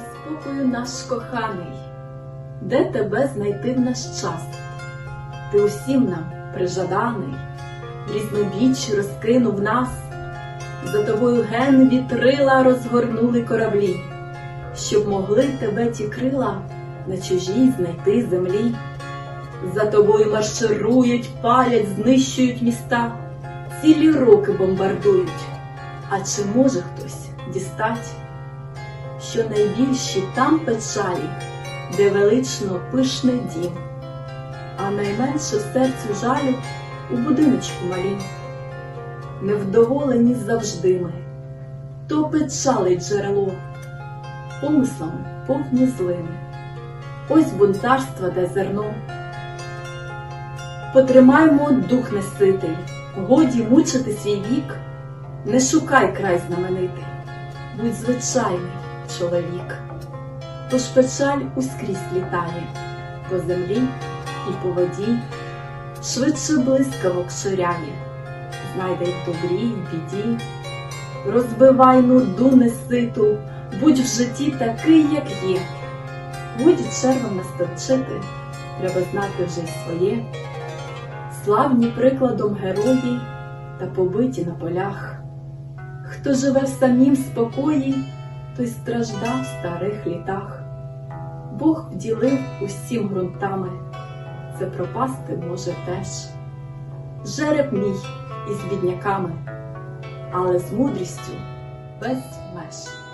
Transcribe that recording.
спокою наш коханий, де тебе знайти в наш час? Ти усім нам прижаданий, різнобіч розкинув нас, за тобою ген вітрила розгорнули кораблі, щоб могли тебе ті крила на чужій знайти землі. За тобою марширують, палять, знищують міста, цілі роки бомбардують. А чи може хтось дістать? Що найбільші там печалі, де велично пишний дім, а найменше серцю жалю у будиночку малім. Невдоволені завжди ми, то печалить джерело, помислом повні злими, ось бунтарства де зерно. Потримаймо дух неситий, годі мучити свій вік, не шукай край знаменитий, будь звичайний чоловік. Тож печаль ускрізь літає по землі і по воді, швидше блискавок ширяє, знайде в добрі, й біді. Розбивай нурду неситу, будь в житті такий, як є. Годі червом настовчити, треба знати вже й своє. Славні прикладом герої та побиті на полях. Хто живе в самім спокої, той страждав в старих літах. Бог вділив усім ґрунтами, це пропасти може теж. Жереб мій із бідняками, але з мудрістю без меж.